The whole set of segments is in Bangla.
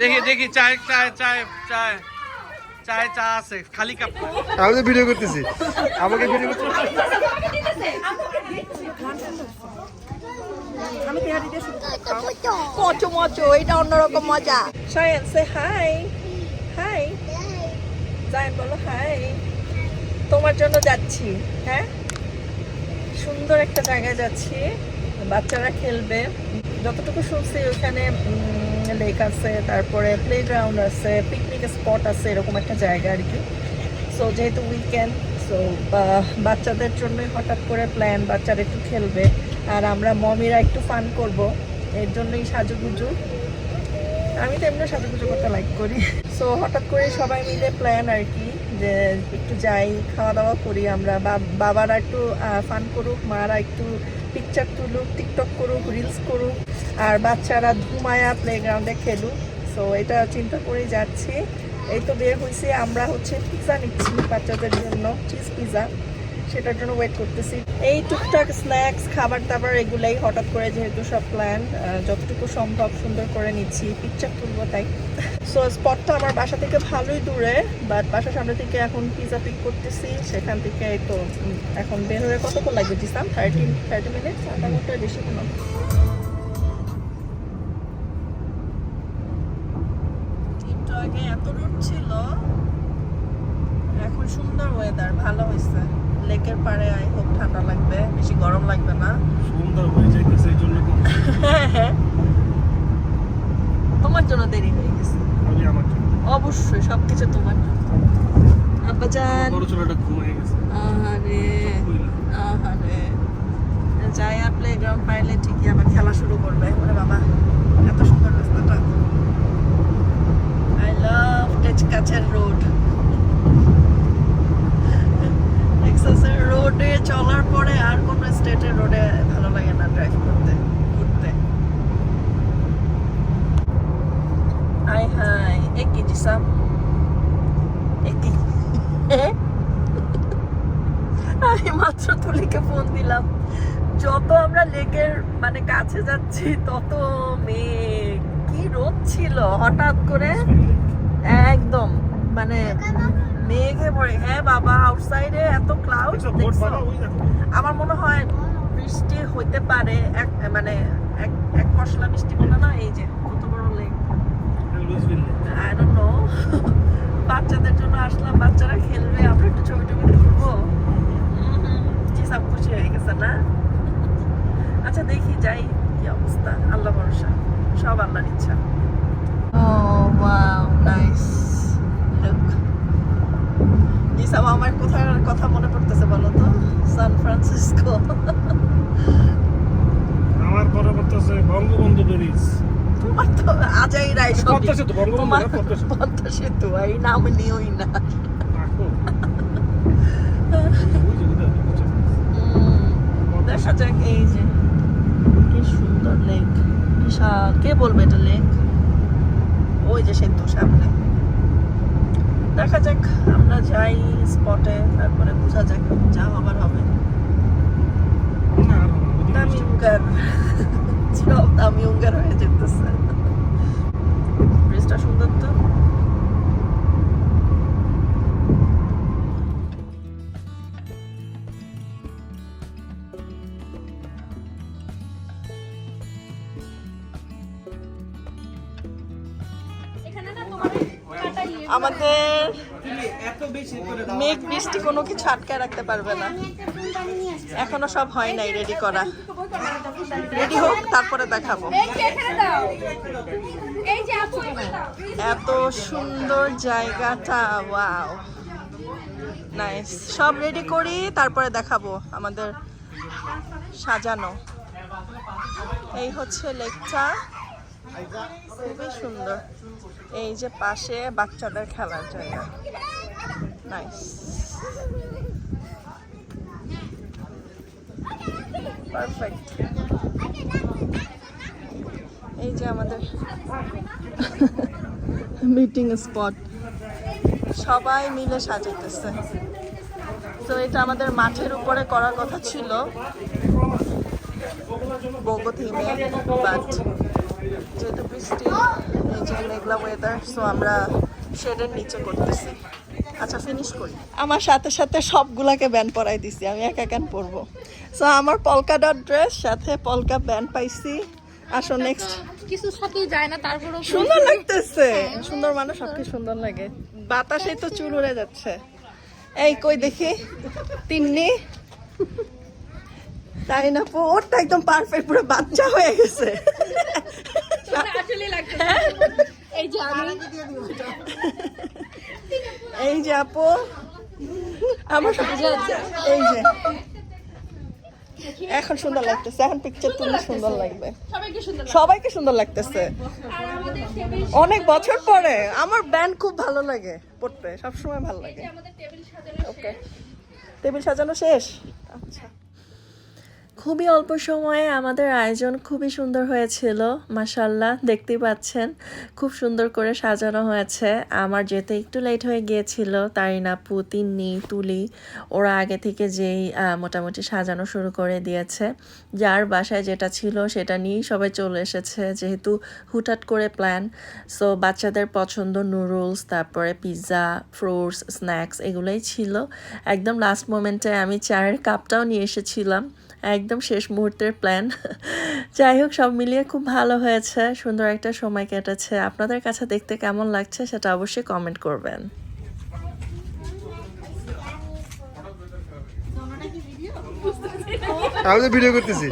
দেখি দেখি চায় চায় চায় চায় চায় চা আছে খালি কাপ। আমি তো ভিডিও করতেছি। আমাকে ভিডিও করতে মচো মচো এটা অন্যরকম মজা। Sayan say hi hi Zayan বলো হাই তোমার জন্য যাচ্ছি হ্যাঁ? সুন্দর একটা জায়গায় যাচ্ছি। বাচ্চারা খেলবে। যতটুকু শুনছি ওখানে লেক আছে, তারপরে প্লেগ্রাউন্ড আছে পিকনিক স্পট আছে, এরকম একটা জায়গা আর কি। সো যেহেতু উইকেন্ড সো বাচ্চাদের জন্যই হঠাৎ করে প্ল্যান বাচ্চারা একটু খেলবে। আর আমরা মমিরা একটু ফান করব, এর জন্যই সাজুগুজু। আমি তো এমনি সাজুগুজু করতে লাইক করি। সো হঠাৎ করে সবাই মিলে প্ল্যান আর কি। যে একটু যাই খাওয়া দাওয়া করি আমরা। বাবারা একটু ফান করুক, মারা একটু পিকচার তুলুক টিকটক করুক রিলস করুক, আর বাচ্চারা ধুমায়া প্লেগ্রাউন্ডে খেলুক। সো এটা চিন্তা করেই যাচ্ছি। এই তো বের হয়েছে আমরা হচ্ছে পিৎজা নিচ্ছি বাচ্চাদের জন্য চিজ পিৎজা সেটার জন্য ওয়েট করতেছি। এই টুকটাক স্ন্যাক্স খাবার দাবার এগুলাই হঠাৎ করে যেহেতু সব প্ল্যান যতটুকু সম্ভব সুন্দর করে নিচ্ছি পিকচার তুলবো তাই। সো স্পটটা আমার বাসা থেকে ভালোই দূরে বাট বাসার সামনে থেকে এখন পিজা পিক করতেছি, সেখান থেকে তো এখন বের হয়ে কতক্ষণ লাগবে জিসাম থার্টি থার্টি মিনিটস আধা ঘণ্টার বেশি কোনো আগে এত রোদ ছিল এখন সুন্দর ওয়েদার ভালো হয়েছে। লেকের পাড়ে আই হোপ ঠান্ডা লাগবে বেশি গরম লাগবে না। সুন্দর হয়ে যাইতেছে এই জন্য তোমার জন্য দেরি হয়ে গেছে। আমি আমার জন্য। অবশ্যই সবকিছু তোমার জন্য। আব্বাজান বড় ছোটটা ঘুমিয়ে গেছে। আহারে আহারে। জায়া প্লে গ্রাউন্ড পাইলে ঠিকই আবার খেলা শুরু করবে। ওরে বাবা এত সুন্দর রাস্তাটা। আই লাভ টেচকাছের রোড টেক্সাসের রোডে চলার পরে আর কোনো স্টেটের রোডে ভালো লাগে না ড্রাইভ করতে ঘুরতে। হাই হাই একই জিসাম একই আমি মাত্র তুলিকে ফোন দিলাম। যত আমরা লেকের মানে কাছে যাচ্ছি তত মেঘ। কি রোদ ছিল হঠাৎ করে একদম মানে মেঘে ভরে। হ্যাঁ বাবা আউটসাইডে এত ক্লাউড আমার মনে হয় বৃষ্টি হইতে পারে এক মানে এক এক পশলা বৃষ্টি বলে না এই যে কত বড় লেক আই ডোন্ট নো বাচ্চাদের জন্য আসলাম বাচ্চারা খেলবে আমরা একটু ছবি টবি তুলবো। জি সব খুশি হয়ে গেছে না? আচ্ছা দেখি যাই কি অবস্থা। আল্লাহ ভরসা সব আল্লাহর ইচ্ছা। ও ওয়াও নাইস জিসাম আমার কোথার কথা মনে পড়তেছে বলো তো? সান ফ্রান্সিসকো আমার পরে করতেছে বঙ্গবন্ধু ব্রিজ তোমার তো আজাই রায় সব পদ্মা সেতু, বঙ্গবন্ধু পদ্মা সেতু। এই নাম নিওই না। দেখা যাক এই যে কি সুন্দর লেক বিশাল। কে বলবে এটা লেক ওই যে সেতু সামনে। দেখা যাক আমরা যাই স্পটে তারপরে বোঝা যাক যা আবার হবে। না, আর হবে না, ওদিকে দামি উঙ্গার সব দামি উঙ্গার হয়ে যেতেছে। ব্রিজটা সুন্দর তো। আমাদের মেঘ বৃষ্টি কোনো কিছু আটকায় রাখতে পারবে না। এখনও সব হয় নাই রেডি করা। রেডি হোক তারপরে দেখাবো। এত সুন্দর জায়গাটা ওয়াও। নাইস। সব রেডি করি তারপরে দেখাবো আমাদের সাজানো। এই হচ্ছে লেকটা। খুবই সুন্দর। এই যে পাশে বাচ্চাদের খেলার জায়গা। পারফেক্ট এই যে আমাদের মিটিং স্পট সবাই মিলে সাজাইতেছে। তো এটা আমাদের মাঠের উপরে করার কথা ছিল। বগো থিমে বাট যেহেতু বৃষ্টি এই যে মেঘলা ওয়েদার সো আমরা শেডের নিচে করতেছি। আচ্ছা ফিনিশ করি। আমার সাথে সাথে সবগুলাকে ব্যান্ড পরাই দিছি আমি এক একান পরবো? সো আমার পলকা ডট ড্রেস সাথে পলকা ব্যান্ড পাইছি। আসো নেক্সট কিছুর সাথেই যায় না তারপরেও সুন্দর লাগতেছে। সুন্দর মানুষ সবকে সুন্দর লাগে। বাতাসে তো চুল উড়ে যাচ্ছে। এই কই দেখি? তিন্নি? তাই না? পো ওরটা একদম পারফেক্ট পুরো বাচ্চা হয়ে গেছে। এই যে আমি। এই যে আপু। আমার এই যে। এখন সুন্দর লাগতেছে এখন পিকচার তুললে সুন্দর লাগবে। সবাইকে সুন্দর লাগতেছে। আর আমাদের টেবিল অনেক বছর পরে আমার ব্যান্ড খুব ভালো লাগে পড়তে সবসময় ভালো লাগে। আমাদের টেবিল সাজানো ওকে টেবিল সাজানো শেষ? আচ্ছা। খুবই অল্প সময়ে আমাদের আয়োজন খুবই সুন্দর হয়েছিল মাসাল্লাহ দেখতে পাচ্ছেন। খুব সুন্দর করে সাজানো হয়েছে। আমার যেতে একটু লেট হয়ে গিয়েছিল, তারিনা আপু, তিন্নি, তুলি, ওরা আগে থেকে যেই মোটামুটি সাজানো শুরু করে দিয়েছে। যার বাসায় যেটা ছিল সেটা নিয়েই সবাই চলে এসেছে, যেহেতু হুটহাট করে প্ল্যান সো বাচ্চাদের পছন্দ নুডলস তারপরে পিৎজা ফ্রুটস স্ন্যাক্স এগুলোই ছিল। একদম লাস্ট মোমেন্টে আমি চায়ের কাপটাও নিয়ে এসেছিলাম। একদম শেষ মুহূর্তের প্ল্যান যাই হোক সব মিলিয়ে খুব ভালো হয়েছে। সুন্দর একটা সময় কেটেছে। আপনাদের কাছে দেখতে কেমন লাগছে সেটা অবশ্যই কমেন্ট করবেন। আমি তো ভিডিও করতেছি।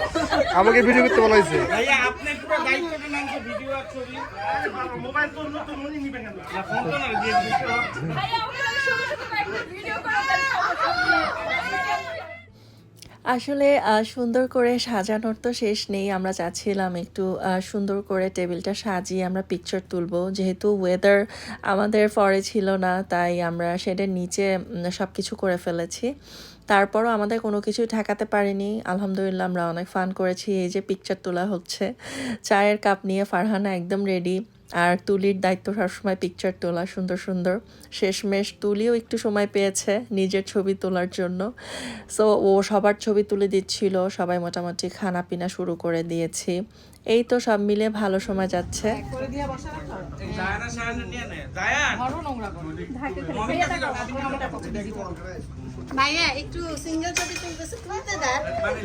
আমাকে ভিডিও করতে বলা হয়েছে। ভাইয়া আপনি পুরো দায়িত্বটা নেন ভিডিও আর ছবি। মোবাইল তো নিবেন না। ফোন তো না ভিডিও করা যায় আসলে সুন্দর করে সাজানোর তো শেষ নেই। আমরা চাচ্ছিলাম একটু সুন্দর করে টেবিলটা সাজিয়ে আমরা পিকচার তুলব। যেহেতু ওয়েদার আমাদের ফরে ছিল না, তাই আমরা শেডের নিচে সব কিছু করে ফেলেছি। তারপরও আমাদের কোনো কিছুই ঠেকাতে পারিনি। আলহামদুলিল্লাহ আমরা অনেক ফান করেছি। এই যে পিকচার তোলা হচ্ছে, চায়ের কাপ নিয়ে ফারহানা একদম রেডি আর তুলির দায়িত্ব সবসময় পিকচার তোলা, সুন্দর সুন্দর। শেষমেশ তুলিও একটু সময় পেয়েছে নিজের ছবি তোলার জন্য। সো ও সবার ছবি তুলে দিচ্ছিল, সবাই মোটামুটি খানা পিনা শুরু করে দিয়েছি। এই তো সব মিলে ভালো সময় যাচ্ছে ভাইয়া একটু সিঙ্গেল ছবি তুলতেছে তুলতে দেন মানে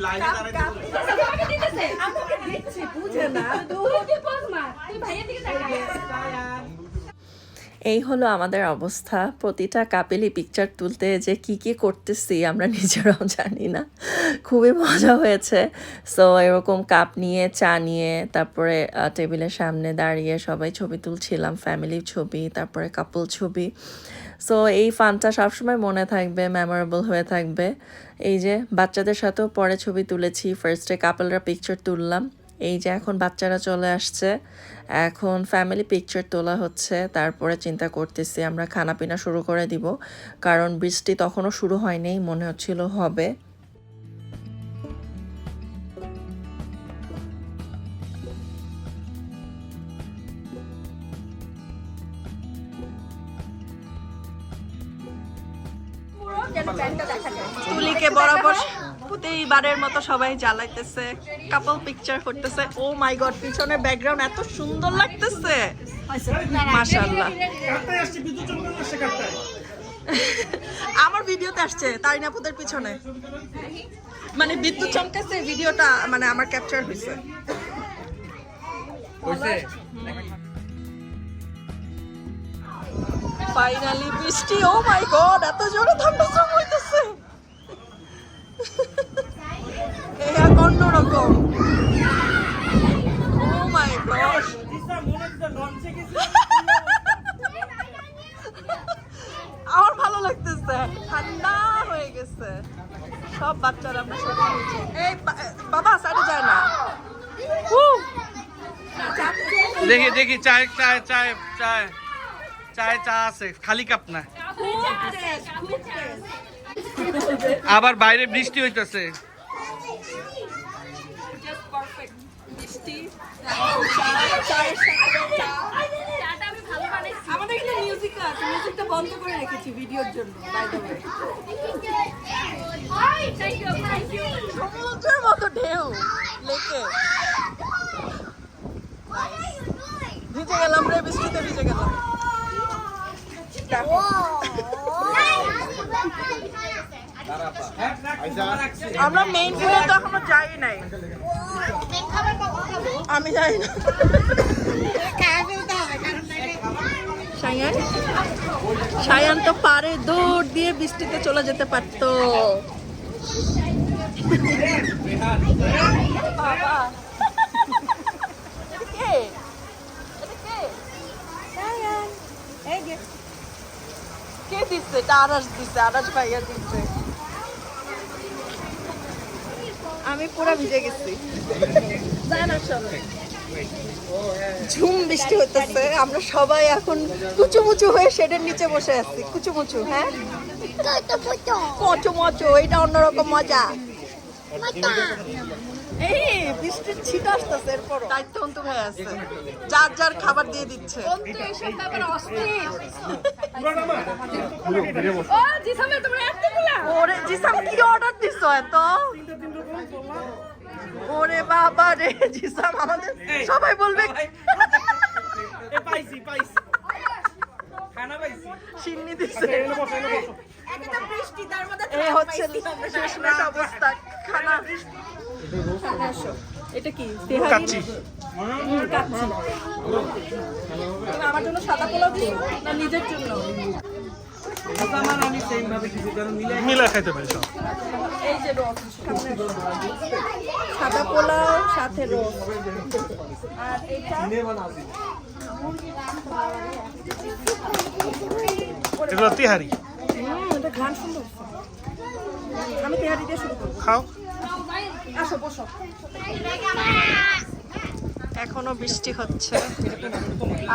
বুঝে না দিকে এই হলো আমাদের অবস্থা। প্রতিটা কাপেলি পিকচার তুলতে যে কি কি করতেছি আমরা নিজেরাও জানি না। খুবই মজা হয়েছে। সো এরকম কাপ নিয়ে, চা নিয়ে, তারপরে টেবিলের সামনে দাঁড়িয়ে সবাই ছবি তুলছিলাম ফ্যামিলি ছবি, তারপরে কাপল ছবি। সো এই ফানটা সবসময় মনে থাকবে মেমোরেবল হয়ে থাকবে। এই যে, বাচ্চাদের সাথেও পরে ছবি তুলেছি ফার্স্টে কাপলরা পিকচার তুললাম। এই যে এখন বাচ্চারা চলে আসছে, এখন ফ্যামিলি পিকচার তোলা হচ্ছে, তারপরে চিন্তা করতেছি আমরা খানা পিনা শুরু করে দিব, কারণ বৃষ্টি তখনও শুরু হয়নি, মনে হচ্ছিল হবে। তুলিকে বরাবর প্রতিবারের মতো সবাই জ্বালাইতেছে কাপল পিকচার করতেছে। ও মাই গড পিছনের ব্যাকগ্রাউন্ড এত সুন্দর লাগতেছে। মাশাআল্লাহ। আমার ভিডিওতে আসছে তারিনাপুদের পিছনে। মানে বিদ্যুৎ চমকাছে ভিডিওটা মানে আমার ক্যাপচার হয়েছে ফাইনালি বৃষ্টি ও মাই গড এত জোরে ঠান্ডা থান্ডাস্টর্ম হইতেছে। এক অন্যরকম ও মাই গড আমার ভালো লাগতেছে। ঠান্ডা হয়ে গেছে। সব বাচ্চারা আমরা এই বাবা সাইডে যায় না! দেখি দেখি চায় চায় চায় চায় চায় চা আছে। খালি কাপ না। আবার বাইরে বৃষ্টি হইতেছে চাটা আমি ভালো বানাইছি আমাদের এখানে মিউজিক আছে মিউজিকটা বন্ধ করে রেখেছি ভিডিওর জন্য by the way thank you thank you সমুদ্রের মতো ঢেউ লেকে। ভিজে গেলাম রে বৃষ্টিতে ভিজে গেলাম। আমরা মেইন পুলে তো এখনও যাই নাই। আমি যাই না। সায়ান সায়ান তো পারে দৌড় দিয়ে বৃষ্টিতে চলে যেতে পারতো। কে? দিচ্ছে দিচ্ছে ভাইয়া দিচ্ছে আমি পুরো ভিজে গেছি। ঝুম বৃষ্টি হতেছে আমরা সবাই এখন কুচুমুচু হয়ে শেডের নিচে বসে আছি। কুচুমুচু হ্যাঁ? কচু মচু এটা অন্যরকম মজা। এই বৃষ্টির ছিট আসতেছে এরপর দায়িত্ব অন্ত হয়ে আছে। যার যার খাবার দিয়ে দিচ্ছে। ওরে জিসাম কি অর্ডার দিছো এত? ওরে বাবা রে জিসাম আমাদের সবাই বলবে পাইছি পাইছি। খানা পাইছি। সিন্নি দিছে। এই হচ্ছে শেষমেশ অবস্থা খানা। খানা এটা কি কাচ্ছি আমার জন্য সাদা পোলাও দিছো না নিজের জন্য? মিলা খাইতে পারি সব। সাদা পোলাও সাথে রোজ আর এটা তিহারি। ঘ্রাণ সুন্দর। আমি তেহারি দিয়ে শুরু করব। খাও। আসো বসো। এখনও বৃষ্টি হচ্ছে।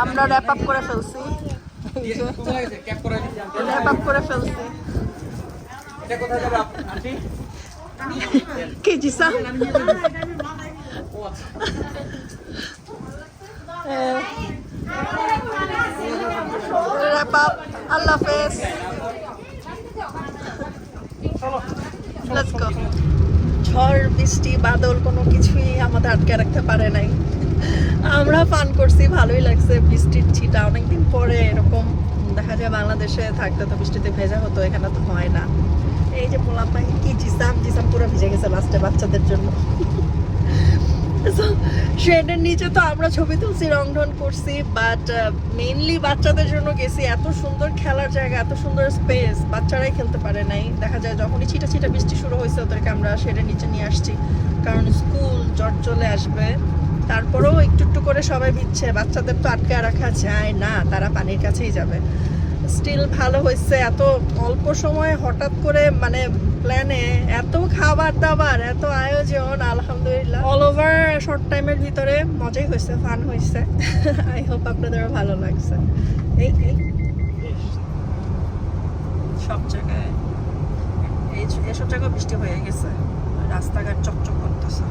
আমরা র্যাপ আপ করে ফেলছি। করে ফেলছি হাফেজ। ঝড় বৃষ্টি বাদল কোনো কিছুই আমাদের আটকে রাখতে পারে নাই। আমরা পান করছি, ভালোই লাগছে। বৃষ্টির ছিটা অনেকদিন পরে এরকম দেখা যায় বাংলাদেশে থাকতে তো বৃষ্টিতে ভেজা হতো, এখানে তো হয় না। এই যে বললাম ভাই কি জিসাম জিসাম পুরো ভিজে গেছে লাস্টে বাচ্চাদের জন্য। শেডের নিচে তো আমরা ছবি তুলছি রং ঢং করছি বাট মেইনলি বাচ্চাদের জন্য গেছি। এত সুন্দর খেলার জায়গা, এত সুন্দর স্পেস বাচ্চারাই খেলতে পারে নাই। দেখা যায় যখনই ছিটা ছিটা বৃষ্টি শুরু হয়েছে, ওদেরকে আমরা শেডের নিচে নিয়ে আসছি। কারণ স্কুল জট চলে আসবে। তারপরেও একটু একটু করে সবাই ভিজছে বাচ্চাদের তো আটকে রাখা যায় না তারা পানির কাছেই যাবে। স্টিল ভালো হয়েছে। এত অল্প সময়ে হঠাৎ করে মানে প্ল্যানে এত খাবার দাবার এত আয়োজন আলহামদুলিল্লাহ। অল ওভার শর্ট টাইমের ভিতরে মজাই হয়েছে ফান হয়েছে। আই হোপ আপনাদেরও ভালো লাগছে। এই এই। সব জায়গায় এই এসব জায়গায় বৃষ্টি হয়ে গেছে। রাস্তাঘাট চকচক করতেছে।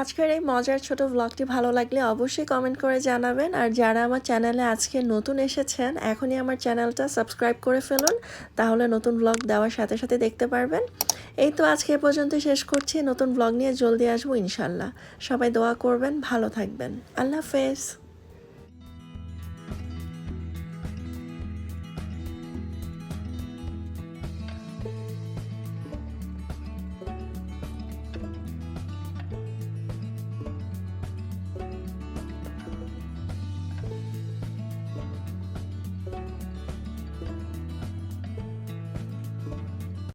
আজকের এই মজার ছোট ব্লগটি ভালো লাগলে অবশ্যই কমেন্ট করে জানাবেন। আর যারা আমার চ্যানেলে আজকে নতুন এসেছেন, এখনই আমার চ্যানেলটা সাবস্ক্রাইব করে ফেলুন, তাহলে নতুন ব্লগ দেওয়ার সাথে সাথে দেখতে পারবেন। এই তো আজকে পর্যন্ত শেষ করছি, নতুন ব্লগ নিয়ে জলদি আসব ইনশাল্লাহ সবাই দোয়া করবেন, ভালো থাকবেন। আল্লাহ হাফেজ।